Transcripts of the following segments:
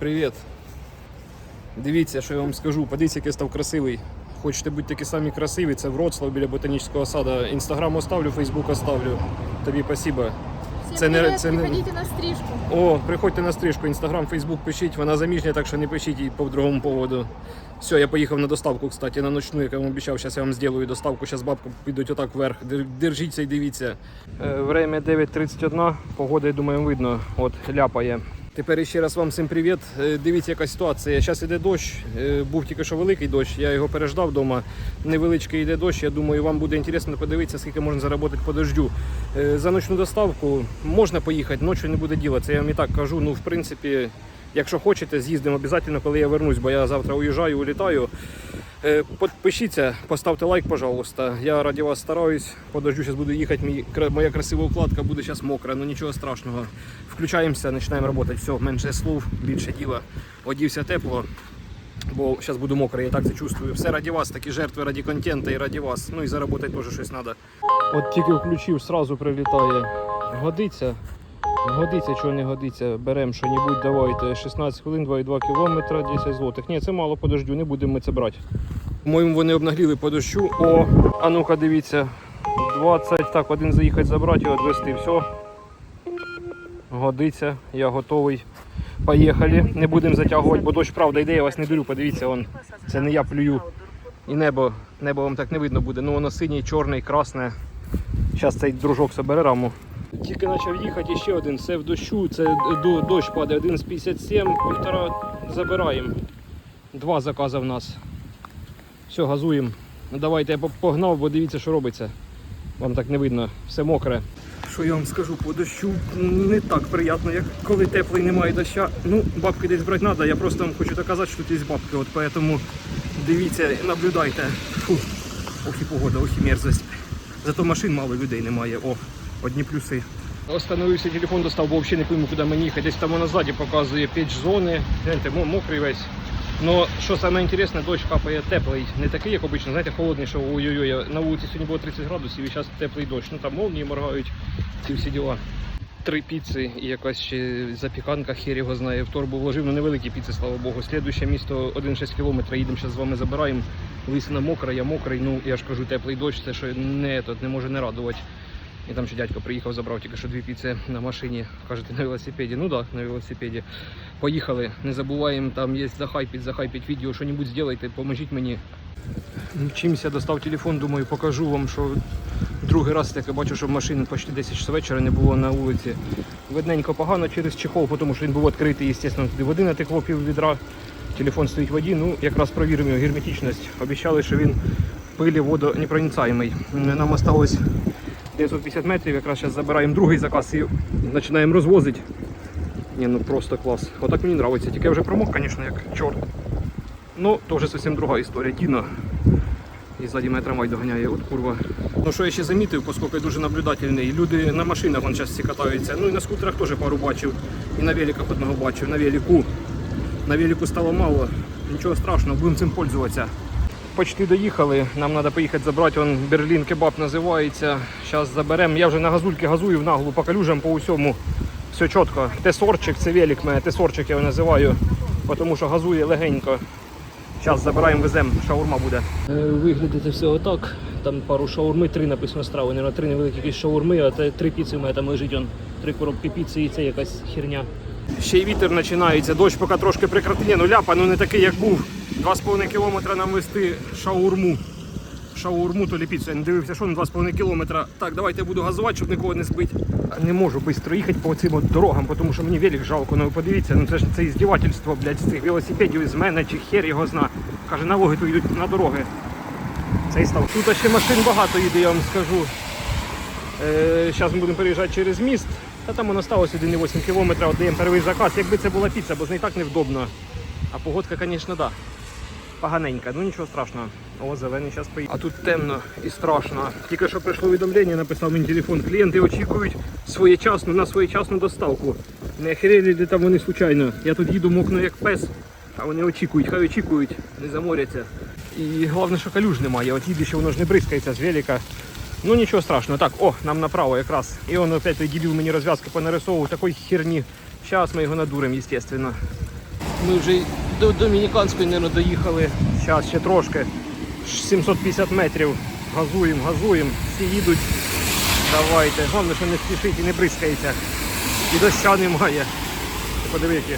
Привіт. Дивіться, що я вам скажу. Подивіться, який став красивий. Хочете бути такі самі красиві, це Вроцлав біля ботанічного саду. Інстаграм оставлю, Фейсбук оставлю. Тобі спасибо. Всем Це не- це не- приходите на стрижку. О, приходьте на стрижку, інстаграм, Фейсбук пишіть, вона заміжня, так що не пишіть їй по другому поводу. Все, я поїхав на доставку, кстати, на ночну, як я вам обіцяв, зараз я вам зроблю доставку, зараз бабка підуть отак вверх. Держіться і дивіться. Е, Время 9.31, погода, я думаю, видно, от ляпає. Тепер ще раз вам всім привіт. Е, Дивіться, яка ситуація. Зараз іде дощ. Е, Був тільки що великий дощ, я його переждав вдома. Невеличкий йде дощ. Я думаю, вам буде цікаво подивитися, скільки можна заробити по дождю. Е, За ночну доставку можна поїхати, ночі не буде діла. Це я вам і так кажу. Ну, в принципі, якщо хочете, з'їздимо обов'язково, коли я вернусь, бо я завтра уїжджаю, улітаю. Е, Підпишіться, поставте лайк, пожалуйста. Я раді вас стараюсь. По дождю зараз буду їхати. Моя красива укладка буде зараз мокра, ну нічого страшного. Включаємося, починаємо працювати. Все, менше слов, більше діла. Одівся тепло, бо зараз буду мокрий, я так це чувствую. Все раді вас, такі жертви раді контенту і раді вас. Ну і заробити теж щось треба. От тільки включив, сразу прилітає. Годиться. Годиться, чого не годиться. Беремо що-небудь, давайте. 16 хвилин, 2,2 кілометра, 10 злотих. Ні, це мало по дождю, не будемо ми це брати. По-моєму, вони обнагліли по дощу. О, а ну-ка дивіться. 20. Так, один заїхати забрати і відвезти. Все. Годиться, я готовий. Поїхали. Не будемо затягувати, бо дощ правда йде, я вас не дурю, подивіться, он. це не я плюю. І небо, небо вам так не видно буде. Ну воно синє, чорне, красне. Зараз цей дружок собере раму. Тільки почав їхати ще один, все в дощу, це дощ падає, один з 57, півтора забираємо. Два закази в нас. Все, газуємо. Ну давайте я погнав, бо дивіться, що робиться. Вам так не видно, все мокре. Що я вам скажу, по дощу не так приємно, як коли теплий немає доща. Ну, бабки десь брати треба, я просто вам хочу доказати, що тут є бабки. От поэтому дивіться, наблюдайте. Фу. Ох і погода, ох і мерзость. Зато машин мало людей немає. О, одні плюси. Остановився, телефон достав, бо взагалі не пойму, куди мені їхати. Десь там воно ззаді показує піч зони. Гляньте, мокрий весь. Но що саме інтересне, дощ капає теплий, не такий, як обично, знаєте, холодний, що ой-ой-ой. На вулиці сьогодні було 30 градусів і зараз теплий дощ. Ну там молнії моргають, ці всі діла. Три піци і якась ще запіканка, хер його знає. В торбу вложив, ну невеликі піци, слава Богу. Слідуще місто 1,6 км, їдемо зараз з вами забираємо. Лисина мокра, я мокрий, ну я ж кажу, теплий дощ, це що не, тут, не може не радувати. І там ще дядько приїхав, забрав тільки що дві піци на машині. Кажете, на велосипеді. Ну так, да, на велосипеді. Поїхали. Не забуваємо, там є захайпіть, захайпіть відео, що-небудь зробайте, поможіть мені. Чимся достав телефон, думаю, покажу вам, що другий раз таке бачу, що машин почти 10 часов вечора не було на вулиці. Видненько погано через чехол, тому що він був відкритий, звісно, туди води натекло пів відра. Телефон стоїть в воді, ну якраз провіримо його герметичність. Обіцяли, що він пилі водонепроницаємий. Нам осталось 950 метрів, якраз зараз забираємо другий заказ і починаємо розвозити. Ні, ну просто клас. Отак мені подобається. Тільки я вже промок, звісно, як чорт. Ну, то вже зовсім друга історія. Діна. І ззаді мене трамвай доганяє, от курва. Ну що я ще замітив, оскільки я дуже наблюдательний. Люди на машинах вон зараз всі катаються. Ну і на скутерах теж пару бачив. І на великах одного бачив, на велику. На велику стало мало. Нічого страшного, будемо цим пользуватися. Почти доїхали, нам треба поїхати забрати, он Берлін кебаб називається. Зараз заберемо. Я вже на газульки газую в наглу по калюжам, по усьому. Все чітко. Тесорчик, це велик мене, тесорчик я його називаю, тому що газує легенько. Зараз забираємо, веземо, шаурма буде. Виглядить це все отак. Там пару шаурми, три написано страви. Наверно, три невеликі якісь шаурми, а це три піци у мене там лежить. Три коробки піци і це якась херня. Ще й вітер починається, дощ поки трошки прекратив. Ні, ну ляпа, ну не такий, як був. 2,5 кілометра нам вести шаурму. Шаурму то піцу. Я не дивився, що на 2,5 кілометра. Так, давайте я буду газувати, щоб нікого не збити. Не можу швидко їхати по цим дорогам, тому що мені велик жалко. Ну ви подивіться, ну це ж це іздівательство, блядь, з цих велосипедів з мене чи хер його зна. Каже, налоги то йдуть на дороги. Цей став. Тут ще машин багато їде, я вам скажу. Зараз ми будемо переїжджати через міст. Та там воно сталося 1,8 км, даємо перший заказ. Якби це була піца, бо з неї так невдобно. А погодка, звісно, да. Поганенька, ну нічого страшного. О, зелений зараз поїде. А тут темно і страшно. Тільки що прийшло повідомлення, написав мені телефон. Клієнти очікують своєчасну на своєчасну доставку. Не охерели ли там вони случайно. Я тут їду мокну як пес, а вони очікують, хай очікують, не заморяться. І головне, що калюж немає. От їдеш, воно ж не бризкається з велика. Ну нічого страшного. Так, о, нам направо якраз. І он опять дебіл мені розв'язки понарисовував такої херні. Зараз ми його надуримо, естественно. Ми вже до Домініканської, мабуть, доїхали. Зараз ще трошки. 750 метрів. Газуємо, газуємо. Всі їдуть. Давайте. Головне, що не спішить і не бризкається. І доща немає. Які.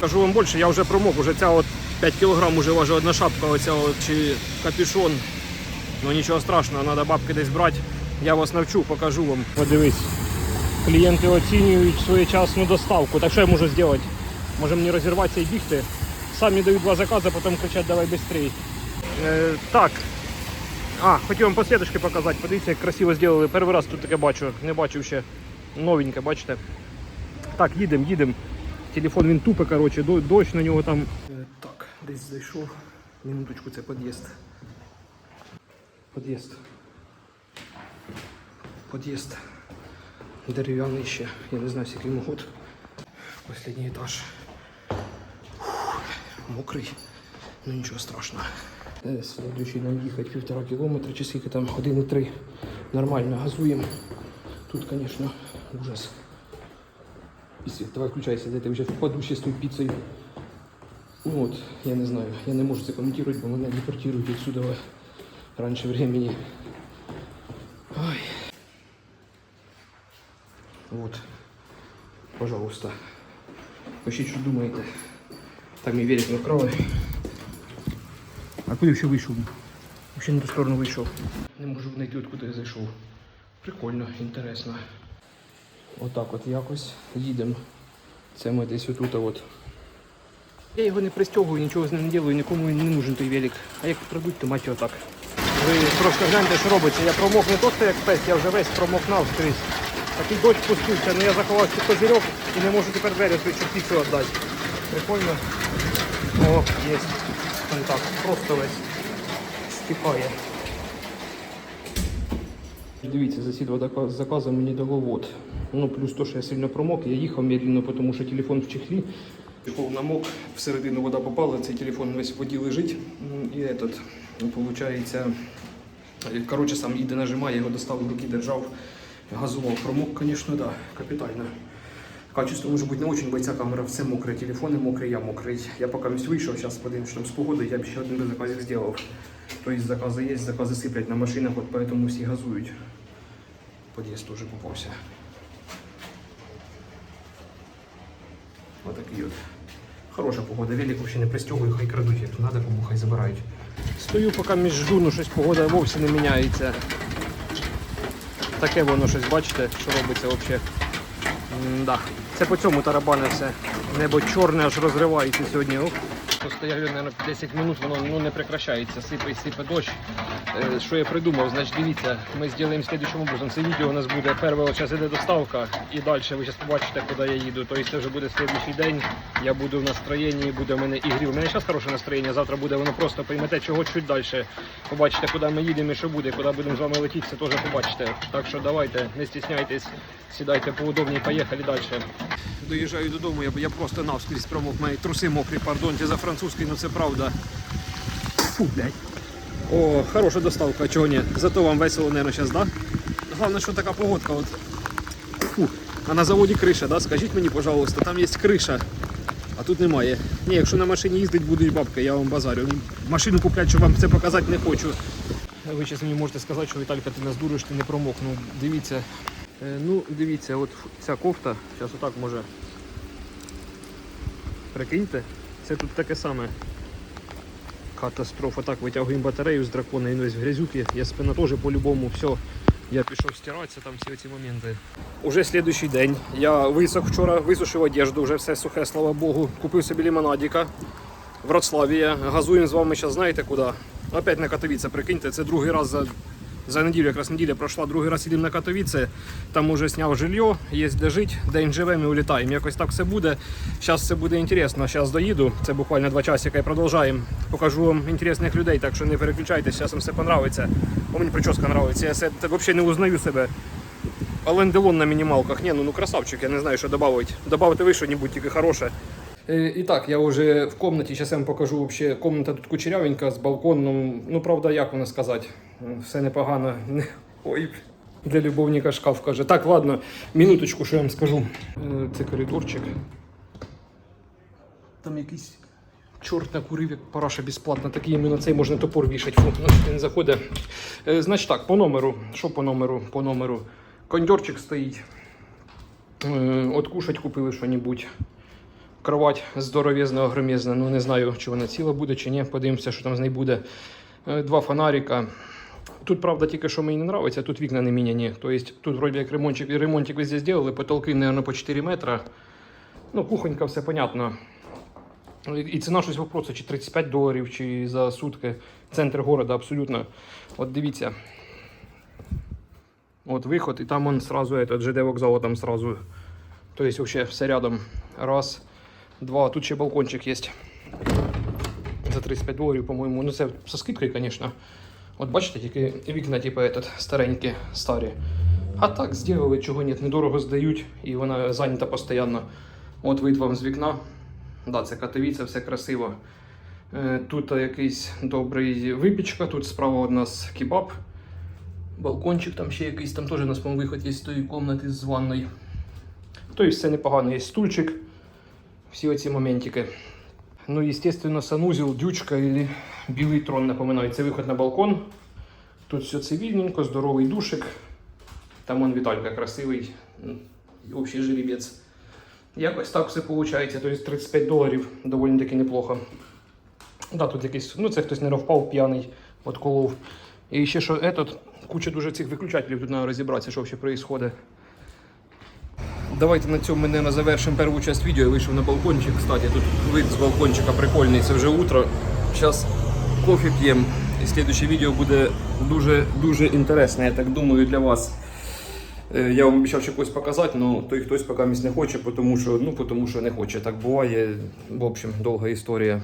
Кажу вам більше, я вже промок, уже ця от 5 кг уже важить одна шапка, оця от, чи капюшон. Ну нічого страшного, треба бабки десь брати. Я вас навчу, покажу вам. Подивись. Клієнти оцінюють своєчасну доставку. Так що я можу зробити? Може мені розірватися і бігти. Самі дають два закази, потім кричать давай швидше. Е, так. А, хотів вам послідочки показати. Подивіться, як красиво зробили. Перший раз тут таке бачу. Не бачив ще. Новеньке, бачите? Так, їдемо, їдемо. Телефон він тупе, коротше, дощ на нього там. Е, Так, десь зайшов. Минуточку, це під'їзд. Під'їзд. Під'їзд. Дерев'яний ще. Я не знаю, скільки йому год. Останній етаж. Мокрий. Ну нічого страшного. Е, Слідуючий нам їхати півтора кілометра, чи скільки там, години три. Нормально газуємо. Тут, звісно, ужас. Давай включайся, де ти вже впаду ще з тою піцею. От, я не знаю, я не можу це коментувати, бо мене депортують відсюди раніше времени. Ой. Вот. Пожалуйста. Пишіть, що думаєте. Так мій велик не вкрали. А куди ще вийшов? Ще не ту сторону вийшов. Не можу знайти, откуда я зайшов. Прикольно, інтересно. Отак от якось їдемо. Це ми десь отут от. Я його не пристягую, нічого з ним не роблю, нікому не нужен той велик. А як продуть, то мать його так. Ви трошки гляньте, що робиться. Я промок не то, що як пес, я вже весь промокнав скрізь. Такий дощ пустився, але я заховав під козирьок і не можу тепер двері свою щоб віддати. Прикольно. О, є. Так, просто весь стікає. Дивіться, засідва дока- з заказом мені дало вот. Ну, плюс то, що я сильно промок, я їхав медленно, тому що телефон в чехлі. Телефон намок, всередину вода попала, цей телефон весь в воді лежить. І этот, получається, е, коротше, сам іде нажимає, його достав в руки, держав, газував. Промок, звісно, да, капітально. Качество може бути не дуже, бо ця камера все мокре, телефони мокрі, я мокрий. Я поки ось вийшов, зараз подивимось, що з погодою, я б ще один заказик зробив. Тобто закази є, закази сиплять на машинах, от поэтому всі газують. Под'їзд теж попався. Отакий от. Хороша погода, велик взагалі не пристягую, хай крадуть, як треба, хай забирають. Стою, поки між жду, щось погода вовсі не міняється. Таке воно щось, бачите, що робиться взагалі. Да. Це по цьому тарабане все. Небо чорне аж розривається сьогодні. Ох. Постояв, мабуть, 10 минут, воно ну, не прекращається. Сипе і сипе дощ. Е, Що я придумав? Значить, дивіться, ми зробимо слідчим образом. Це відео у нас буде перше, зараз іде доставка, і далі ви зараз побачите, куди я їду. Тобто це вже буде слідчий день. Я буду в настроєнні, буде в мене і грів. У мене зараз хороше настроєння, завтра буде воно просто поймете, чого чуть далі. Побачите, куди ми їдемо і що буде, куди будемо з вами летіти, це теж побачите. Так що давайте, не стісняйтесь, сідайте поудобніше, поїхали далі. Доїжджаю додому, я, я просто навскрізь промок, мої труси мокрі, пардонте за французький, ну це правда. Фу, блядь. О, хороша доставка, чого ні. Зато вам весело, наверное, зараз, да? Головне, що така погодка. От. Фу. А на заводі криша, да? Скажіть мені, пожалуйста, там є криша, а тут немає. Ні, якщо на машині їздить, будуть бабки, я вам базарю. Машину купляти, що вам це показати не хочу. Ви зараз мені можете сказати, що Віталька, ти нас дуриш, ти не промок. Ну, дивіться. Е, Ну, дивіться, от ця кофта, зараз отак може. Прикиньте, це тут таке саме. Катастрофа. Так, витягуємо батарею з дракона і весь в грязюки. Я спина теж по-любому, все. Я пішов стиратися, там всі ці моменти. Уже слідуючий день. Я висох вчора, висушив одежду, вже все сухе, слава Богу. Купив собі лімонадіка В Вроцлавія. Газуємо з вами зараз, знаєте куди? Опять на Катовіце, прикиньте, це другий раз за, за неділю, якраз неділя пройшла, другий раз їдемо на Катовіце. Там уже зняв жилье, є де жити, день живемо і улітаємо. Якось так все буде. Зараз все буде інтересно. Зараз доїду. Це буквально два часика і продовжаємо. Покажу вам інтересних людей, так що не переключайтесь, зараз вам все понравиться. Бо мені прическа подобається. Я се- взагалі не узнаю себе. Ален Делон на мінімалках. Ні, ну, ну красавчик, я не знаю, що додати. Добавити ви що-небудь тільки хороше. Е, І так, я вже в комнаті, зараз я вам покажу вообще. Комната тут кучерявенька з балконом. Ну, правда, як воно сказати, все непогано. Ой, для любовника шкаф каже. Так, ладно, минуточку, що я вам скажу. Е, Це коридорчик. Там якийсь чорт накурив, як параша безплатна, такий іменно цей можна топор вішати. Фу, він заходить. Е, значить так, по номеру. Що по номеру? По номеру. Кондьорчик стоїть. Е, от кушать купили що-небудь. Кровать здоровезна, огромезна. Ну не знаю, чи вона ціла буде, чи ні. Подивимося, що там з нею буде. Два фонарика. Тут, правда, тільки що мені не подобається, тут вікна не міняні. Тобто тут вроді як ремонтик, ремонтик везде зробили, потолки, мабуть, по 4 метри. Ну, кухонька, все понятно. І- ціна щось вопросу, чи 35 доларів, чи за сутки. Центр города абсолютно. От дивіться. От виход, і там он сразу этот ЖД вокзал, там сразу. То есть вообще все рядом. Раз, два. Тут ще балкончик є. За 35 доларів, по-моєму. Ну це со скидкою, звісно. От бачите, тільки вікна, типу, этот, старенькі, старі. А так зробили, чого ні, недорого здають, і вона зайнята постійно. От вид вам з вікна. Да, це Катовіця, все красиво. Е, Тут якийсь добрий випічка, тут справа у нас кебаб. Балкончик там ще якийсь, там теж у нас виход є з тої кімнати з ванною. Тобто все непогано, є стульчик, всі оці моментики. Ну, естественно, санузел, дючка или білий трон напоминаю. Це виход на балкон. Тут все цивільненько, здоровий душик. Там он Віталька красивий. Общий жеребець. Якось так все виходить. Тобто 35 доларів доволі таки неплохо. Да, тут якийсь, ну це хтось не впав п'яний, отколов. І ще що этот, куча дуже цих виключателів, тут треба розібратися, що взагалі відбувається. Давайте на цьому ми наверное, завершимо першу частину відео. Я вийшов на балкончик. Кстати, тут вид з балкончика прикольний, це вже утро. Зараз кофе п'ємо. І слідуще відео буде дуже-дуже інтересне, я так думаю, для вас. Е, Я вам обіцяв ще когось показати, але той хтось поки не хоче, тому що, ну, тому що не хоче. Так буває. В общем, довга історія.